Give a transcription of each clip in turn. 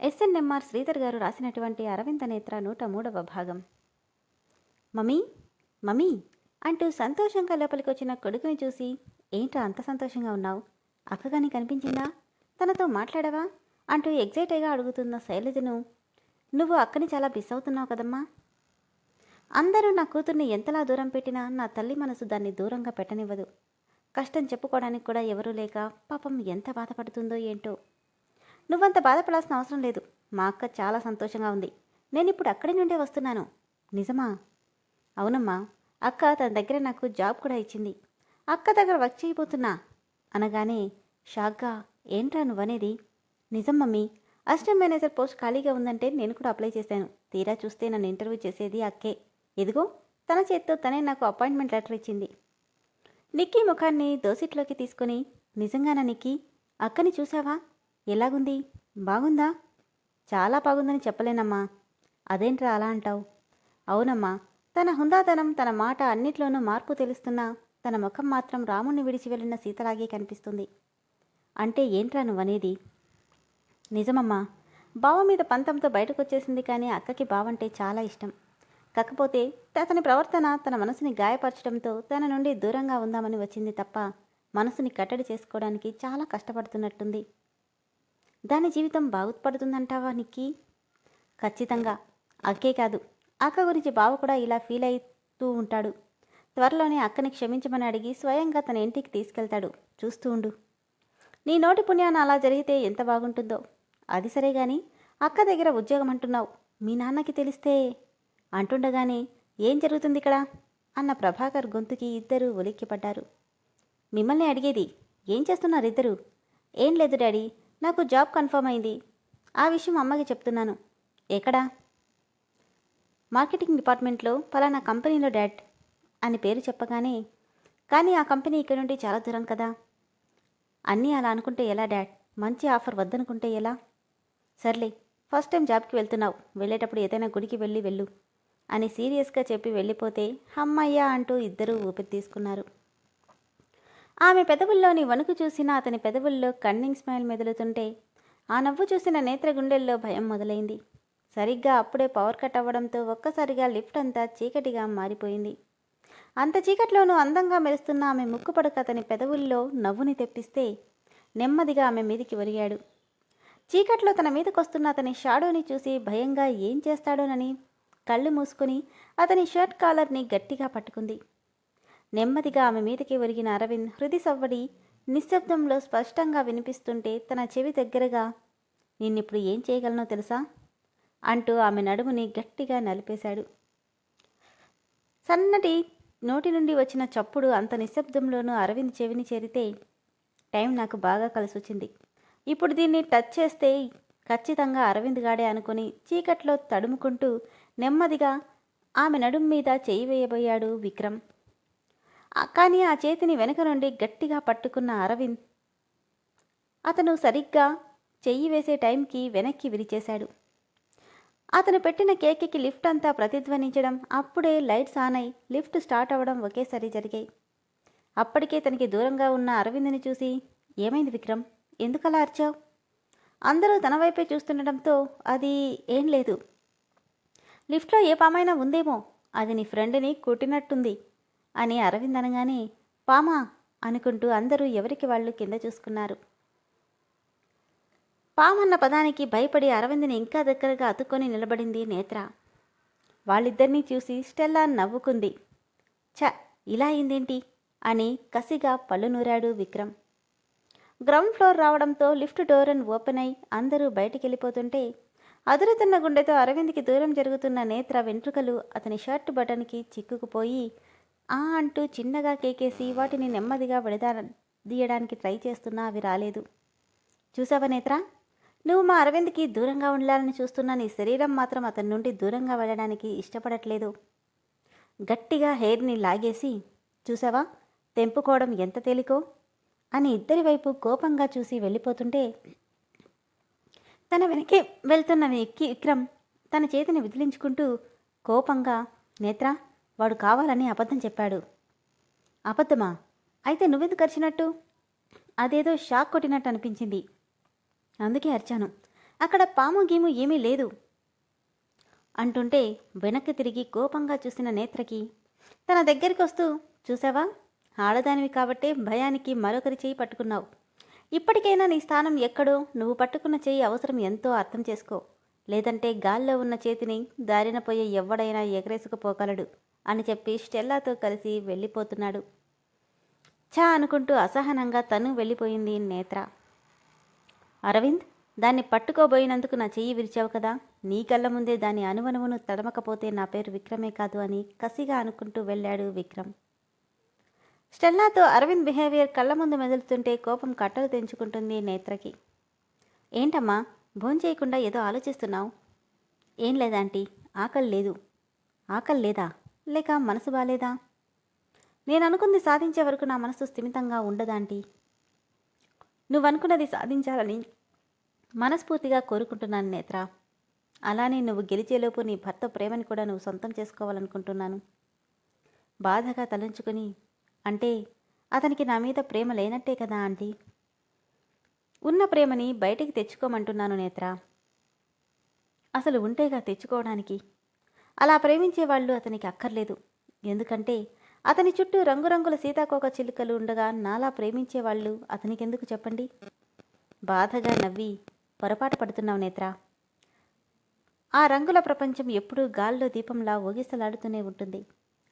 SNMR Sridhar గారు రాసినటువంటి అరవింద నేత్ర నూట మూడవ భాగం. మమ్మీ మమ్మీ అంటూ సంతోషంగా లోపలికి వచ్చిన కొడుకుని చూసి ఏంటో అంత సంతోషంగా ఉన్నావు? అక్కగాని కనిపించిందా? తనతో మాట్లాడవా? అంటూ ఎగ్జైట్గా అడుగుతున్న శైలజను నువ్వు అక్కని చాలా మిస్ అవుతున్నావు కదమ్మా. అందరూ నా కూతుర్ని ఎంతలా దూరం పెట్టినా నా తల్లి మనసు దాన్ని దూరంగా పెట్టనివ్వదు. కష్టం చెప్పుకోవడానికి కూడా ఎవరూ లేక పాపం ఎంత బాధపడుతుందో ఏంటో నువ్వంత బాధపడాల్సిన అవసరం లేదు. మా అక్క చాలా సంతోషంగా ఉంది. నేను ఇప్పుడు అక్కడి నుండే వస్తున్నాను. నిజమా? అవునమ్మా. అక్క తన దగ్గర నాకు జాబ్ కూడా ఇచ్చింది. అక్క దగ్గర వర్క్ చేయబోతున్నా. అనగానే షాక్గా ఏంట్రా నువ్వనేది? నిజం మమ్మీ. అసిస్టెంట్ మేనేజర్ పోస్ట్ ఖాళీగా ఉందంటే నేను కూడా అప్లై చేశాను. తీరా చూస్తే నన్ను ఇంటర్వ్యూ చేసేది అక్కే. ఎదిగో తన చేత్తో తనే నాకు అపాయింట్మెంట్ లెటర్ ఇచ్చింది. నిక్కీ ముఖాన్ని దోసిట్లోకి తీసుకుని నిజంగానా నిక్కీ? అక్కని చూసావా? ఎలాగుంది? బాగుందా? చాలా బాగుందని చెప్పలేనమ్మా. అదేంట్రా అలా అంటావు? అవునమ్మా. తన హుందాతనం తన మాట అన్నిట్లోనూ మార్పు తెలుస్తున్నా తన ముఖం మాత్రం రాముణ్ణి విడిచి వెళ్ళిన సీతలాగే కనిపిస్తుంది. అంటే ఏంట్రా నువ్వనేది? నిజమమ్మా. బావ మీద పంతంతో బయటకు వచ్చేసింది కానీ అక్కకి బావంటే చాలా ఇష్టం. కాకపోతే అతని ప్రవర్తన తన మనసుని గాయపరచడంతో తన నుండి దూరంగా ఉందామని వచ్చింది తప్ప మనసుని కట్టడి చేసుకోవడానికి చాలా కష్టపడుతున్నట్టుంది. దాని జీవితం బాగుపడుతుందంటావా నిక్కి? ఖచ్చితంగా. అక్కే కాదు. అక్క గురించి బావ కూడా ఇలా ఫీల్ అవుతూ ఉంటాడు. త్వరలోనే అక్కని క్షమించమని అడిగి స్వయంగా తన ఇంటికి తీసుకెళ్తాడు. చూస్తూ ఉండు. నీ నోటి పుణ్యాన అలా జరిగితే ఎంత బాగుంటుందో. అది సరే గాని అక్క దగ్గర ఉద్యోగం అంటున్నావు. మీ నాన్నకి తెలిస్తే? అంటుండగానే ఏం జరుగుతుంది ఇక్కడ అన్న ప్రభాకర్ గొంతుకి ఇద్దరూ ఉలిక్కిపడ్డారు. మిమ్మల్ని అడిగేది ఏం చేస్తున్నారు ఇద్దరు? ఏం లేదు డాడీ. నాకు జాబ్ కన్ఫర్మ్ అయింది. ఆ విషయం అమ్మకి చెప్తున్నాను. ఎక్కడా? మార్కెటింగ్ డిపార్ట్మెంట్లో పలానా కంపెనీలో డాడ్ అని పేరు చెప్పగానే కానీ ఆ కంపెనీ ఇక్కడ నుండి చాలా దూరం కదా. అన్నీ అలా అనుకుంటే ఎలా డాడ్? మంచి ఆఫర్ వద్దనుకుంటే ఎలా? సర్లే ఫస్ట్ టైం జాబ్కి వెళ్తున్నావు. వెళ్ళేటప్పుడు ఏదైనా గుడికి వెళ్ళి వెళ్ళు అని సీరియస్గా చెప్పి వెళ్ళిపోతే హమ్మయ్యా అంటూ ఇద్దరూ ఊపిరి తీసుకున్నారు. ఆమె పెదవుల్లోని వణుకు చూసిన అతని పెదవుల్లో కన్నింగ్ స్మైల్ మెదులుతుంటే ఆ నవ్వు చూసిన నేత్ర గుండెల్లో భయం మొదలైంది. సరిగ్గా అప్పుడే పవర్ కట్ అవ్వడంతో ఒక్కసారిగా లిఫ్ట్ అంతా చీకటిగా మారిపోయింది. అంత చీకట్లోనూ అందంగా మెరుస్తున్న ఆమె ముక్కు పడక అతని పెదవుల్లో నవ్వుని తెప్పిస్తే నెమ్మదిగా ఆమె మీదికి ఒరిగాడు. చీకట్లో తన మీదకొస్తున్న అతని షాడోని చూసి భయంగా ఏం చేస్తాడోనని కళ్ళు మూసుకుని అతని షర్ట్ కాలర్ని గట్టిగా పట్టుకుంది. నెమ్మదిగా ఆమె మీదకి ఒరిగిన అరవింద్ హృది సవ్వడి నిశ్శబ్దంలో స్పష్టంగా వినిపిస్తుంటే తన చెవి దగ్గరగా నిన్నిప్పుడు ఏం చేయగలనో తెలుసా? అంటూ ఆమె నడుముని గట్టిగా నలిపేశాడు. సన్నటి నోటి నుండి వచ్చిన చప్పుడు అంత నిశ్శబ్దంలోనూ అరవింద్ చెవిని చేరితే టైం నాకు బాగా కలిసొచ్చింది. ఇప్పుడు దీన్ని టచ్ చేస్తే ఖచ్చితంగా అరవింద్ గాడే అనుకుని చీకట్లో తడుముకుంటూ నెమ్మదిగా ఆమె నడుం మీద చేయి వేయబోయాడు విక్రమ్. కానీ ఆ చేతిని వెనక నుండి గట్టిగా పట్టుకున్న అరవింద్ అతను సరిగ్గా చెయ్యి వేసే టైంకి వెనక్కి విరిచేశాడు. అతను పెట్టిన కేక్కి లిఫ్ట్ అంతా ప్రతిధ్వనించడం అప్పుడే లైట్స్ ఆన్ అయి లిఫ్ట్ స్టార్ట్ అవ్వడం ఒకేసారి జరిగాయి. అప్పటికే తనకి దూరంగా ఉన్న అరవింద్ని చూసి ఏమైంది విక్రమ్? ఎందుకలా అరిచావు? అందరూ తన వైపే చూస్తుండడంతో అది ఏం లేదు. లిఫ్ట్లో ఏ పామైనా ఉందేమో. అది నీ ఫ్రెండ్ని కొట్టినట్టుంది. అని అరవింద్ అనగానే పామా అనుకుంటూ అందరూ ఎవరికి వాళ్ళు కింద చూసుకున్నారు. పామన్న పదానికి భయపడి అరవింద్ని ఇంకా దగ్గరగా అతుక్కొని నిలబడింది నేత్ర. వాళ్ళిద్దరినీ చూసి స్టెల్లా నవ్వుకుంది. ఛ ఇలా అయిందేంటి? అని కసిగా పళ్ళు నూరాడు విక్రమ్. గ్రౌండ్ ఫ్లోర్ రావడంతో లిఫ్ట్ డోర్ అని ఓపెన్ అయి అందరూ బయటికి వెళ్ళిపోతుంటే అదురుతున్న గుండెతో అరవింద్కి దూరం జరుగుతున్న నేత్ర వెంట్రుకలు అతని షర్ట్ బటన్కి చిక్కుకుపోయి ఆ అంటూ చిన్నగా కేకేసి వాటిని నెమ్మదిగా విడదీయడానికి ట్రై చేస్తున్నా అవి రాలేదు. చూసావా నేత్ర? నువ్వు మా అరవింద్కి దూరంగా ఉండాలని చూస్తున్న నీ శరీరం మాత్రం అతని నుండి దూరంగా వెళ్ళడానికి ఇష్టపడట్లేదు. గట్టిగా హెయిర్ని లాగేసి చూసావా తెంపుకోవడం ఎంత తేలికో? అని ఇద్దరి వైపు కోపంగా చూసి వెళ్ళిపోతుంటే తన వెనకే వెళ్తున్న విక్రమ్ తన చేతిని విదిలించుకుంటూ కోపంగా నేత్ర వాడు కావాలని అబద్ధం చెప్పాడు. అబద్ధమా? అయితే నువ్వెందుకు అరిచినట్టు? అదేదో షాక్ కొట్టినట్టు అనిపించింది. అందుకే అరిచాను. అక్కడ పాము గీము ఏమీ లేదు. అంటుంటే వెనక్కి తిరిగి కోపంగా చూసిన నేత్రకి తన దగ్గరికి వస్తూ చూసావా? ఆడదానివి కాబట్టే భయానికి మరొకరి చేయి పట్టుకున్నావు. ఇప్పటికైనా నీ స్థానం ఎక్కడో నువ్వు పట్టుకున్న చేయి అవసరం ఎంతో అర్థం చేసుకో. లేదంటే గాల్లో ఉన్న చేతిని దారిన పోయే ఎవడైనా ఎగరేసుకుపోగలడు అని చెప్పి స్టెల్లాతో కలిసి వెళ్ళిపోతున్నాడు. ఛా అనుకుంటూ అసహనంగా తను వెళ్ళిపోయింది నేత్ర. అరవింద్ దాన్ని పట్టుకోబోయినందుకు నా చెయ్యి విరిచావు కదా? నీ కళ్ళ ముందే దాని అనువనువును తడమకపోతే నా పేరు విక్రమే కాదు అని కసిగా అనుకుంటూ వెళ్ళాడు విక్రమ్. స్టెల్లాతో అరవింద్ బిహేవియర్ కళ్ళ ముందు మెదులుతుంటే కోపం కట్టలు తెంచుకుంటుంది నేత్రకి. ఏంటమ్మా? భోంచేయకుండా ఏదో ఆలోచిస్తున్నావు? ఏం లేదాంటీ ఆకలి లేదు. ఆకలి లేదా? లేక మనసు బాలేదా? నేను అనుకుంది సాధించే వరకు నా మనసు స్థిమితంగా ఉండదాంటీ నువ్వు అనుకున్నది సాధించాలని మనస్ఫూర్తిగా కోరుకుంటున్నాను నేత్ర. అలానే నువ్వు గెలిచేలోపు నీ భర్త ప్రేమని కూడా నువ్వు సొంతం చేసుకోవాలనుకుంటున్నాను. బాధగా తలంచుకొని అంటే అతనికి నా మీద ప్రేమ లేనట్టే కదా ఆంటీ. ఉన్న ప్రేమని బయటికి తెచ్చుకోమంటున్నాను నేత్ర. అసలు ఉంటేగా తెచ్చుకోవడానికి. అలా ప్రేమించే వాళ్ళు అతనికి అక్కర్లేదు. ఎందుకంటే అతని చుట్టూ రంగురంగుల సీతాకోక చిలుకలు ఉండగా నాలా ప్రేమించే వాళ్ళు అతనికెందుకు చెప్పండి? బాధగా నవ్వి పొరపాటు పడుతున్నావు నేత్ర. ఆ రంగుల ప్రపంచం ఎప్పుడూ గాల్లో దీపంలా ఊగిసలాడుతూనే ఉంటుంది.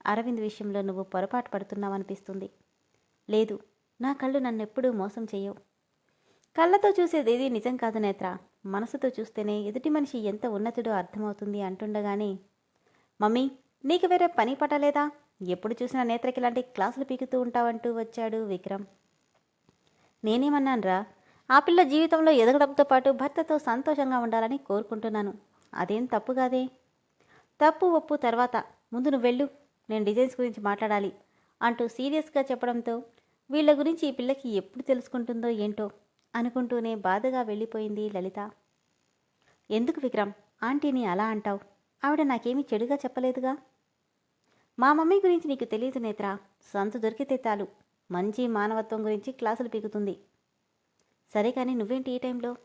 అరవింద్ విషయంలో నువ్వు పొరపాటు పడుతున్నావనిపిస్తుంది. లేదు నా కళ్ళు నన్నెప్పుడూ మోసం చేయవు. కళ్ళతో చూసేది ఏది నిజం కాదు నేత్ర. మనసుతో చూస్తేనే ఎదుటి మనిషి ఎంత ఉన్నతుడో అర్థమవుతుంది అంటుండగానే మమ్మీ నీకు వేరే పని పట్టలేదా ఎప్పుడు చూసినా నేత్రకి ఇలాంటి క్లాసులు పీకుతూ ఉంటావంటూ వచ్చాడు విక్రమ్. నేనేమన్నానురా? ఆ పిల్ల జీవితంలో ఎదగడంతో పాటు భర్తతో సంతోషంగా ఉండాలని కోరుకుంటున్నాను. అదేం తప్పు కాదే? తప్పు ఒప్పు తర్వాత. ముందు నువ్వు వెళ్ళు. నేను డిజైన్స్ గురించి మాట్లాడాలి అంటూ సీరియస్గా చెప్పడంతో వీళ్ళ గురించి ఈ పిల్లకి ఎప్పుడు తెలుసుకుంటుందో ఏంటో అనుకుంటూనే బాధగా వెళ్ళిపోయింది లలిత. ఎందుకు విక్రమ్? ఆంటీని అలా అంటావు? ఆవిడ నాకేమీ చెడుగా చెప్పలేదుగా? మా మమ్మీ గురించి నీకు తెలియదు నేత్ర. సంత దొరికితే చాలు. మంచి మానవత్వం గురించి క్లాసులు పీకుతుంది. సరే కానీ నువ్వేంటి ఈ టైంలో?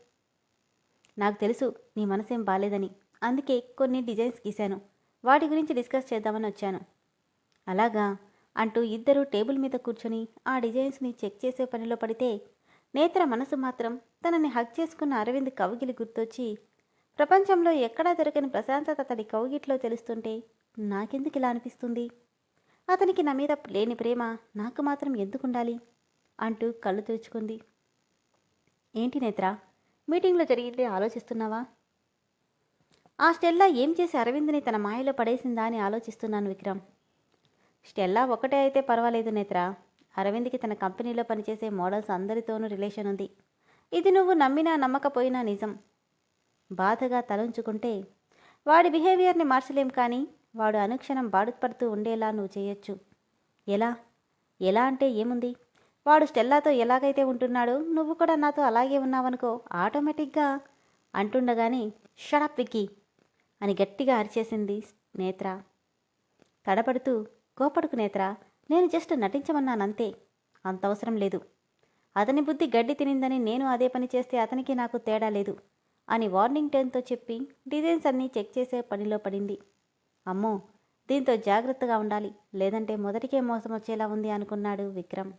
నాకు తెలుసు నీ మనసేం బాలేదని. అందుకే కొన్ని డిజైన్స్ గీశాను. వాటి గురించి డిస్కస్ చేద్దామని వచ్చాను. అలాగా? అంటూ ఇద్దరు టేబుల్ మీద కూర్చొని ఆ డిజైన్స్ని చెక్ చేసే పనిలో పడితే నేత్ర మనసు మాత్రం తనని హక్ చేసుకున్న అరవింద్ కౌగిలి గుర్తొచ్చి ప్రపంచంలో ఎక్కడా దొరకని ప్రశాంతత అతడి కౌగిట్లో తెలుస్తుంటే నాకెందుకు ఇలా అనిపిస్తుంది? అతనికి నా మీద లేని ప్రేమ నాకు మాత్రం ఎందుకుండాలి? అంటూ కళ్ళు తెరుచుకుంది ఏంటి నేత్ర మీటింగ్లో జరిగిందే ఆలోచిస్తున్నావా? ఆ స్టెల్లా ఏం చేసి అరవింద్ని తన మాయలో పడేసిందా అని ఆలోచిస్తున్నాను విక్రమ్. స్టెల్లా ఒకటే అయితే పర్వాలేదు నేత్ర. అరవింద్కి తన కంపెనీలో పనిచేసే మోడల్స్ అందరితోనూ రిలేషన్ ఉంది. ఇది నువ్వు నమ్మినా నమ్మకపోయినా నిజం. బాధగా తలంచుకుంటే వాడి బిహేవియర్ని మార్చలేం కానీ వాడు అనుక్షణం బాధపడుతూ ఉండేలా నువ్వు చేయొచ్చు. ఎలా? ఎలా అంటే ఏముంది? వాడు స్టెల్లాతో ఎలాగైతే ఉంటున్నాడో నువ్వు కూడా నాతో అలాగే ఉన్నావనుకో ఆటోమేటిక్గా అంటుండగానే షడప్ విక్కీ అని గట్టిగా అరిచేసింది నేత్ర. తడపడుతూ కోపడుకు నేత్ర నేను జస్ట్ నటించమన్నానంతే. అంత అవసరం లేదు. అతని బుద్ధి గడ్డి తినిందని నేను అదే పని చేస్తే అతనికి నాకు తేడా లేదు అని వార్నింగ్ టోన్తో చెప్పి డిజైన్స్ అన్నీ చెక్ చేసే పనిలో పడింది. అమ్మో దీంతో జాగ్రత్తగా ఉండాలి. లేదంటే మొదటికే మోసం వచ్చేలా ఉంది అనుకున్నాడు విక్రమ్.